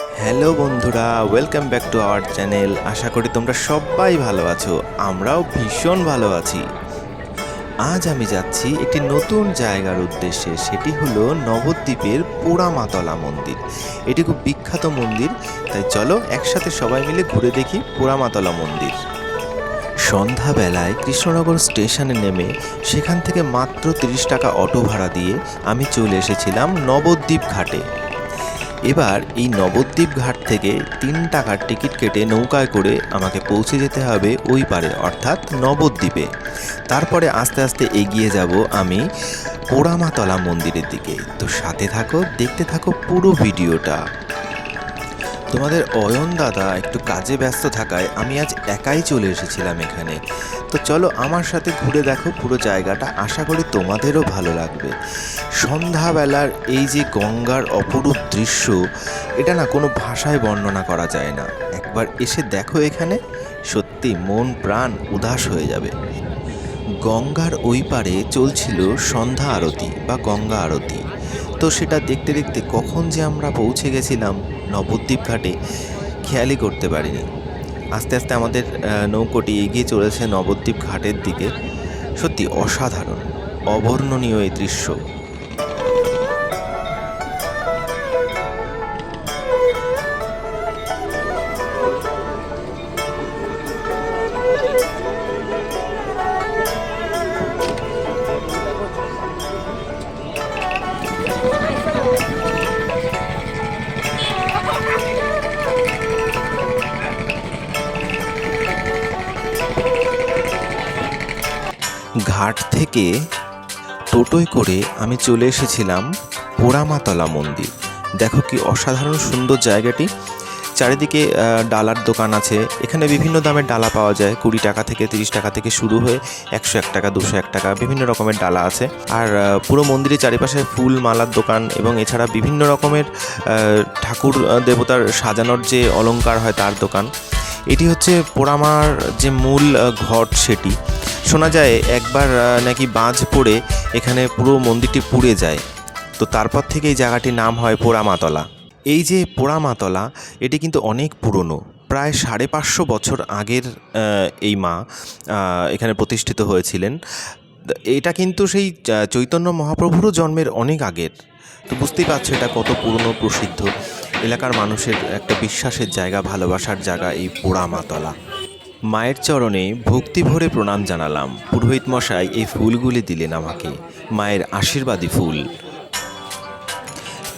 Hello বন্ধুরা welcome back to our channel আশা করি তোমরা সবাই ভালো আছো, আমরাও ভীষণ ভালো আছি। আজ আমি যাচ্ছি একটি নতুন জায়গার উদ্দেশ্যে, সেটি হলো নবদ্বীপের পোড়ামাতলা মন্দির। এটি খুব বিখ্যাত মন্দির, তাই চলো একসাথে সবাই মিলে ঘুরে দেখি পোড়ামাতলা মন্দির। সন্ধ্যাবেলায় কৃষ্ণনগর স্টেশনে নেমে, সেখান থেকে মাত্র তিরিশ টাকা অটো ভাড়া দিয়ে আমি চলে এসেছিলাম নবদ্বীপ ঘাটে। এবার এই নবদ্বীপ ঘাট থেকে তিন টাকার টিকিট কেটে নৌকায় করে আমাকে পৌঁছে যেতে হবে ওই পারে, অর্থাৎ নবদ্বীপে। তারপরে আস্তে আস্তে এগিয়ে যাব আমি পোড়ামাতলা মন্দিরের দিকে। তো সাথে থাকো, দেখতে থাকো পুরো ভিডিওটা। তোমাদের অয়ন দাদা একটু কাজে ব্যস্ত থাকায় আমি আজ একাই চলে এসেছিলাম এখানে। তো চলো আমার সাথে ঘুরে দেখো পুরো জায়গাটা, আশা করি তোমাদেরও ভালো লাগবে। সন্ধ্যাবেলার এই যে গঙ্গার অপরূপ দৃশ্য, এটা না কোনো ভাষায় বর্ণনা করা যায় না। একবার এসে দেখো এখানে, সত্যি মন প্রাণ উদাস হয়ে যাবে। গঙ্গার ওই পারে চলছিল সন্ধ্যা আরতি বা গঙ্গা আরতি। তো সেটা দেখতে দেখতে কখন যে আমরা পৌঁছে গেছিলাম নবদ্বীপ ঘাটে খেয়ালই করতে পারিনি। আস্তে আস্তে আমাদের নৌকোটি এগিয়ে চলেছে নবদ্বীপ ঘাটের দিকে। সত্যি অসাধারণ, অবর্ণনীয় এই দৃশ্য। ঘাট থেকে টোটোয় করে আমি চলে এসেছিলাম পোড়ামাতলা মন্দির। দেখো কি অসাধারণ সুন্দর জায়গাটি। চারিদিকে ডালার দোকান আছে। এখানে বিভিন্ন দামের ডালা পাওয়া যায়। কুড়ি টাকা থেকে তিরিশ টাকা থেকে শুরু হয়ে একশো এক টাকা, দুশো এক টাকা বিভিন্ন রকমের ডালা আছে। আর পুরো মন্দিরের চারিপাশে ফুল মালার দোকান এবং এছাড়া বিভিন্ন রকমের ঠাকুর দেবতার সাজানোর যে অলংকার হয় তার দোকান। এটি হচ্ছে পোড়ামার যে মূল ঘট সেটি। শোনা যায় একবার নাকি বাজ পড়ে এখানে পুরো মন্দিরটি পুড়ে যায়। তো তারপর থেকে এই জায়গাটির নাম হয় পোড়ামাতলা। এই যে পোড়ামাতলা, এটি কিন্তু অনেক পুরনো। প্রায় সাড়ে পাঁচশো বছর আগের এই মা এখানে প্রতিষ্ঠিত হয়েছিলেন। এটা কিন্তু সেই চৈতন্য মহাপ্রভুরও জন্মের অনেক আগের। তো বুঝতেই পারছ এটা কত পুরনো, প্রসিদ্ধ। এলাকার মানুষের একটা বিশ্বাসের জায়গা, ভালোবাসার জায়গা এই পোড়ামাতলা। মায়ের চরণে ভক্তি ভরে প্রণাম জানালাম। পুরোহিত মশাই এই ফুলগুলি দিলেন আমাকে। মায়ের আশীর্বাদী ফুল।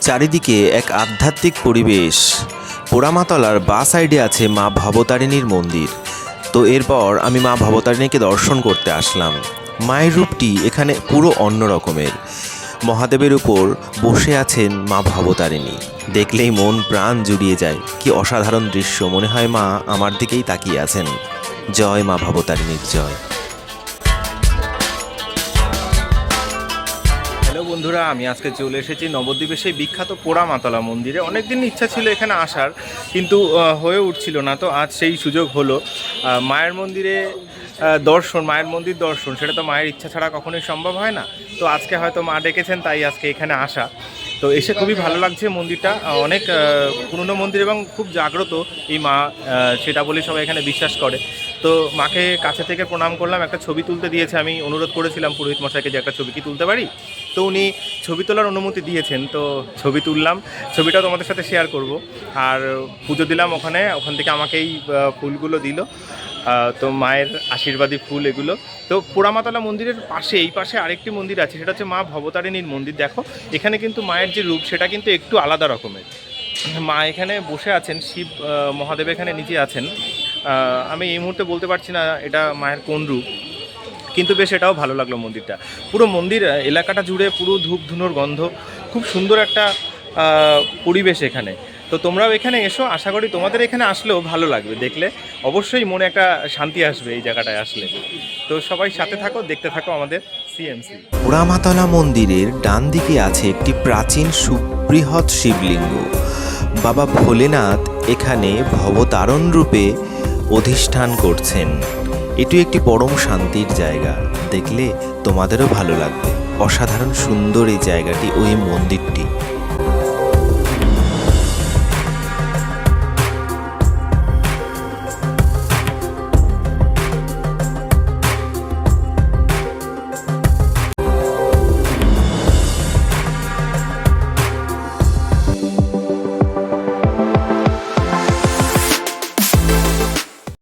চারিদিকে এক আধ্যাত্মিক পরিবেশ। পোড়ামাতলার বা সাইডে আছে মা ভবতারিণীর মন্দির। তো এরপর আমি মা ভবতারিণীকে দর্শন করতে আসলাম। মায়ের রূপটি এখানে পুরো অন্য রকমের মহাদেবের উপর বসে আছেন মা ভবতারিণী। দেখলেই মন প্রাণ জুড়িয়ে যায়। কি অসাধারণ দৃশ্য। মনে হয় মা আমার দিকেই তাকিয়ে আছেন। জয় মা ভবতারিণীর জয়। হ্যালো বন্ধুরা, আমি আজকে চলে এসেছি নবদ্বীপের সেই বিখ্যাত পোড়ামাতলা মন্দিরে। অনেক দিন ইচ্ছা ছিল এখানে আসার, কিন্তু হয়ে উঠছিল না। তো আজ সেই সুযোগ হলো মায়ের মন্দিরে দর্শন, মায়ের মন্দির দর্শন। সেটা তো মায়ের ইচ্ছা ছাড়া কখনোই সম্ভব হয় না। তো আজকে হয়তো মা ডেকেছেন তাই আজকে এখানে আসা। তো এসে খুবই ভালো লাগছে মন্দিরটা। অনেক পুরনো মন্দির এবং খুব জাগ্রত এই মা সেটা বলে সবাই এখানে বিশ্বাস করে। তো মাকে কাছে থেকে প্রণাম করলাম একটা ছবি তুলতে দিয়েছে আমি অনুরোধ করেছিলাম পুরোহিত মশাইকে যে একটা ছবি কি তুলতে পারি? তো উনি ছবি তোলার অনুমতি দিয়েছেন তো ছবি তুললাম। ছবিটা তোমাদের সাথে শেয়ার করব। আর পুজো দিলাম ওখানে ওখান থেকে আমাকেই আহ, ফুলগুলো দিল। তো মায়ের আশীর্বাদী ফুল এগুলো। তো পোড়ামাতলা মন্দিরের পাশে, এই পাশে আরেকটি মন্দির আছে, সেটা হচ্ছে মা ভবতারিণীর মন্দির। দেখো, এখানে কিন্তু মায়ের যে রূপ, সেটা কিন্তু একটু আলাদা রকমের। মা এখানে বসে আছেন, শিব মহাদেব এখানে নিচে আছেন। আমি এই মুহূর্তে বলতে পারছি না এটা মায়ের কোন রূপ, কিন্তু বেশ এটাও ভালো লাগল মন্দিরটা। পুরো মন্দির এলাকাটা জুড়ে পুরো ধূপ ধুনোর গন্ধ, খুব সুন্দর একটা পরিবেশ এখানে। তো তোমরাও এখানে এসো, আশা করি তোমাদের এখানে আসলেও ভালো লাগবে দেখলে। অবশ্যই মনে একটা শান্তি আসবে এই জায়গাটায় আসলে। তো সবাই সাথে থাকো, দেখতে থাকো আমাদের সিএমসি পোড়ামাতলা মন্দিরের ডান দিকে আছে একটি প্রাচীন সুবৃহৎ শিবলিঙ্গ। বাবা ভোলেনাথ এখানে ভবতারণ রূপে অধিষ্ঠান করছেন। এটি একটি পরম শান্তির জায়গা। দেখলে তোমাদেরও ভালো লাগবে। অসাধারণ সুন্দর এই জায়গাটি, ওই মন্দিরটি।